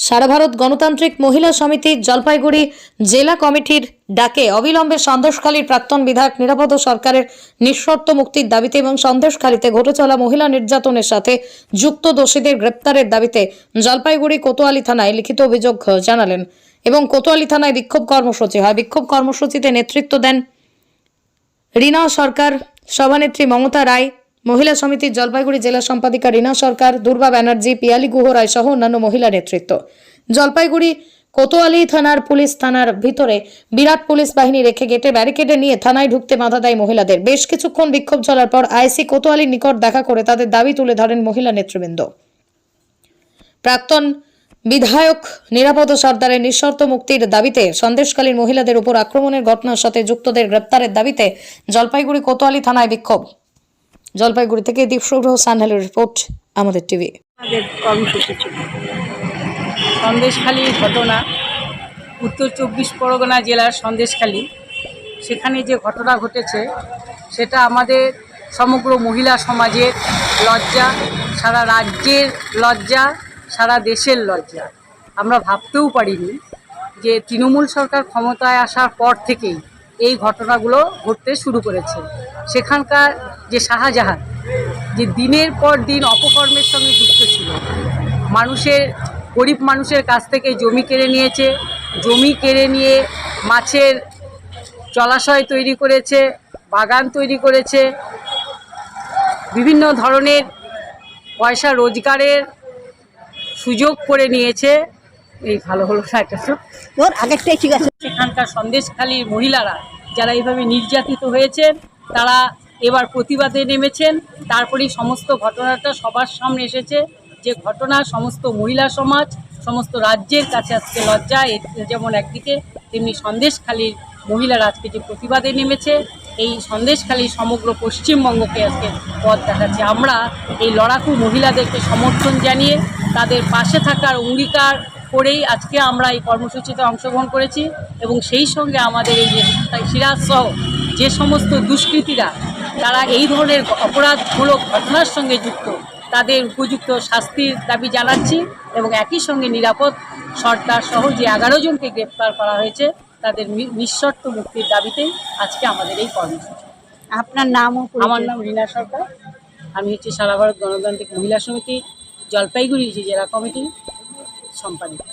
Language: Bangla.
সারা ভারত গণতান্ত্রিক মহিলা সমিতি জলপাইগুড়ি জেলা কমিটির ডাকে অবিলম্বে সন্দেশখালীর প্রাক্তন বিধায়ক নিরাপদ সরকারের নিঃশর্ত মুক্তির দাবিতে এবং সন্দেশখালীতে ঘটে চলা মহিলা নির্যাতনের সাথে যুক্ত দোষীদের গ্রেপ্তারের দাবিতে জলপাইগুড়ি কোতোয়ালি থানায় লিখিত অভিযোগ জানালেন এবং কোতোয়ালি থানায় বিক্ষোভ কর্মসূচি হয়। বিক্ষোভ কর্মসূচিতে নেতৃত্ব দেন রীনা সরকার, সভানেত্রী মমতা রায় মহিলা সমিতির জলপাইগুড়ি জেলা সম্পাদিকা রীনা সরকার, দুর্বা ব্যানার্জি, পিয়ালি গুহ রায় সহ অন্যান্য মহিলা নেতৃত্ব। জলপাইগুড়ি কোতোয়ালি থানার পুলিশ থানার ভিতরে বিরাট পুলিশ বাহিনী রেখে গেটে ব্যারিকেডে নিয়ে থানায় ঢুকতে বাধা দেয় মহিলাদের। বেশ কিছুক্ষণ বিক্ষোভ চলার পর আইসি কোতোয়ালির নিকট দেখা করে তাদের দাবি তুলে ধরেন মহিলা নেতৃবৃন্দ। প্রাক্তন বিধায়ক নিরাপদ সর্দারের নিঃশর্ত মুক্তির দাবিতে সন্দেশকালীন মহিলাদের উপর আক্রমণের ঘটনার সাথে যুক্তদের গ্রেপ্তারের দাবিতে জলপাইগুড়ি কোতোয়ালি থানায় বিক্ষোভ। জলপাইগুড়ি থেকে দীপসৌরভ সানহালের রিপোর্ট আমাদের টিভি। সন্দেশখালী ঘটনা, উত্তর চব্বিশ পরগনা জেলার সন্দেশখালী। সেখানে যে ঘটনা ঘটেছে, সেটা আমাদের সমগ্র মহিলা সমাজের লজ্জা, সারা রাজ্যের লজ্জা, সারা দেশের লজ্জা। আমরা ভাবতেও পারিনি যে তৃণমূল সরকার ক্ষমতায় আসার পর থেকেই এই ঘটনাগুলো ঘটতে শুরু করেছে। সেখানকার যে শাহজাহান যে দিনের পর দিন অপকর্মের সঙ্গে যুক্ত ছিল। মানুষের গরিব মানুষের কাছ থেকে জমি কেড়ে নিয়েছে জমি কেড়ে নিয়ে মাছের জলাশয় তৈরি করেছে বাগান তৈরি করেছে। বিভিন্ন ধরনের পয়সা রোজগারের সুযোগ করে নিয়েছে। এই ভালো হলো না। ওর আগেরটাই ঠিক আছে। সেখানকার সন্দেশখালীর মহিলারা যারা এইভাবে নির্যাতিত হয়েছেন তারা এবার প্রতিবাদে নেমেছেন। তারপরেই সমস্ত ঘটনাটা সবার সামনে এসেছে। যে ঘটনা, সমস্ত মহিলা সমাজ, সমস্ত রাজ্যের কাছে আজকে লজ্জা যেমন একদিকে তেমনি সন্দেশখালীর মহিলারা আজকে যে প্রতিবাদে নেমেছে, এই সন্দেশখালী সমগ্র পশ্চিমবঙ্গকে আজকে পথ দেখাচ্ছে। আমরা এই লড়াকু মহিলাদেরকে সমর্থন জানিয়ে, তাদের পাশে থাকার অঙ্গীকার করেই আজকে আমরা এই কর্মসূচিতে অংশগ্রহণ করেছি এবং সেই সঙ্গে আমাদের এই যে সিরাজ সহ যে সমস্ত দুষ্কৃতীরা তারা এই ধরনের অপরাধমূলক ঘটনার সঙ্গে যুক্ত। তাদের উপযুক্ত শাস্তির দাবি জানাচ্ছি এবং একই সঙ্গে নিরাপদ সর্দার সহ যে এগারো জনকে গ্রেপ্তার করা হয়েছে তাদের নিঃশর্ত মুক্তির দাবিতেই আজকে আমাদের এই কর্মসূচি। আপনার নাম আমার নাম রীনা সরকার। আমি হচ্ছে সারা ভারত গণতান্ত্রিক মহিলা সমিতি জলপাইগুড়ি জেলা কমিটি সম্পাদিকা।